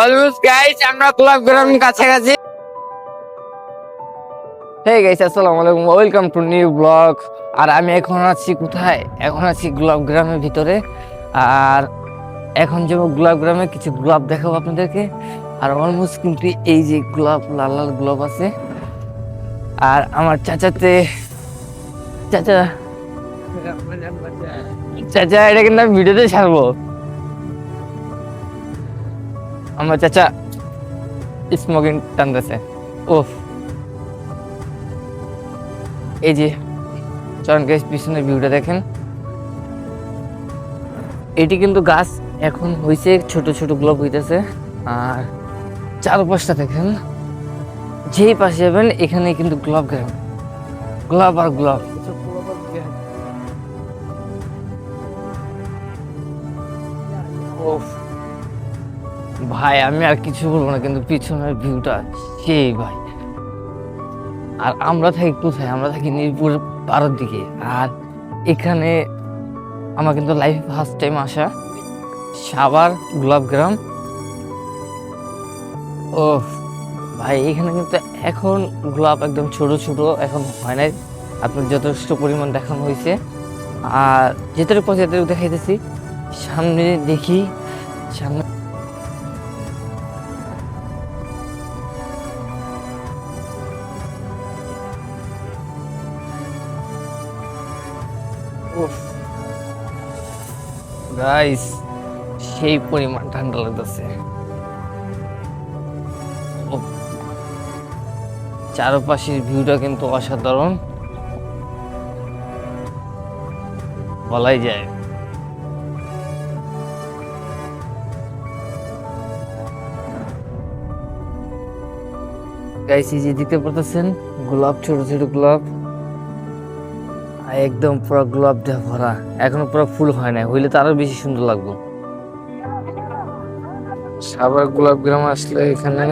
Almost guys কাছাকাছি। আলাইকুম। Welcome to new আর আমি এখন আছি কোথায়? এখন আছি গোলাপ গ্রামের ভিতরে। আর এখন যাব গোলাপ গ্রামে, কিছু গোলাপ দেখাবো আপনাদেরকে। আর অলমোস্ট কিন্তু এই যে গোলাপ, লাল লাল গোলাপ আছে। আর আমার চাচাতে, চাচা চাচা, এটা কিন্তু আমি ভিডিওতে ছাড়বো। আমার চাচা স্মোকিং টানতেছে। ওফ এই যে, চরণ গাছ পিছনের ভিউটা দেখেন। এটি কিন্তু গাছ এখন হয়েছে ছোট ছোট গোলাপ হইতেছে। আর চারপাশটা দেখেন, যেই পাশে যাবেন এখানে কিন্তু গোলাপ গ্রাম গোলাপ আর গোলাপ ভাই, আমি আর কিছু বলব না, কিন্তু পিছনের ভিউটা সেই ভাই। আর আমরা থাকি কোথায়? আমরা থাকি নীলপুর পাড়ার দিকে। আর এখানে আমার কিন্তু লাইফ ফার্স্ট টাইম আসা। সাবার গোলাপ গ্রাম। ও ভাই, এখানে কিন্তু এখন গোলাপ একদম ছোট ছোট, এখন হয় নাই। আপনার যথেষ্ট পরিমাণ দেখানো হয়েছে। আর যেটুকু পথে যেটুকু দেখাইতেছি, সামনে দেখি, সামনে গাইস সেই পরিমাণ ঠান্ডা লাগতেছে। চারপাশের ভিউটা কিন্তু অসাধারণ। বলাই যায়। গাইস এই যে দেখতে পারতেছেন, গোলাপ, ছোট ছোট গোলাপ। একদম পুরো গোলাপ দিয়ে ভরা। এখনও পুরো ফুল হয় না হইলে তো আরও বেশি সুন্দর লাগবে। সাবার গোলাপ গ্রাম আসলে এখানে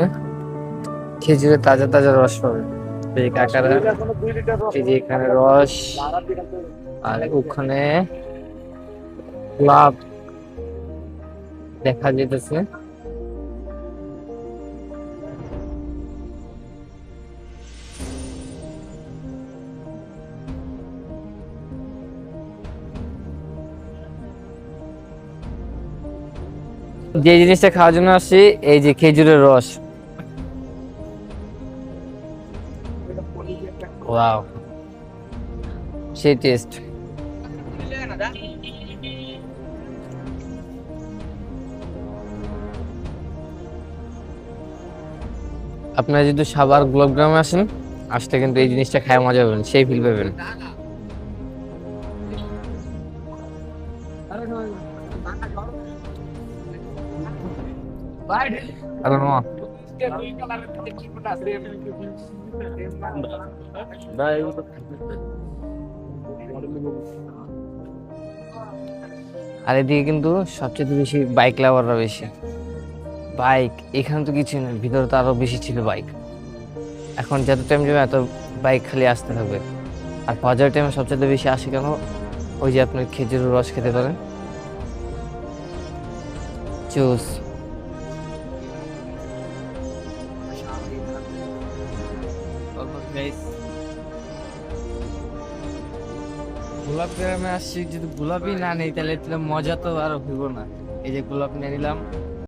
খেজুরের তাজা তাজা রস পাবে। এখানে রস, আর ওখানে গোলাপ দেখা যেতেছে। যে জিনিসটা খাওয়ার জন্য আসছি এই যে খেজুরের রস ওয়াও সেই টেস্ট আপনারা যদি সাবার গোলাপ গ্রামে আসেন আসলে কিন্তু এই জিনিসটা খায় মজা পাবেন সেই ফিল পাবেন I don't know. আর এদিকে কিন্তু সবচেয়ে বেশি বাইক লাভাররা বেশি। বাইক এখানে তো কিছু নেই ভিতরে তো আরও বেশি ছিল বাইক এখন যত টাইম যাবে এত বাইক খালি আসতে থাকবে। আর ফজর টাইমে সবচেয়ে বেশি আসে কেন? ওই যে আপনার খেজুরের রস খেতে পারেন। জুস গোলাপ গ্রামে আসছি, যদি গোলাপই না নেই, তাহলে তাহলে মজা তো আর হইব না। এই যে গোলাপ নিয়ে নিলাম।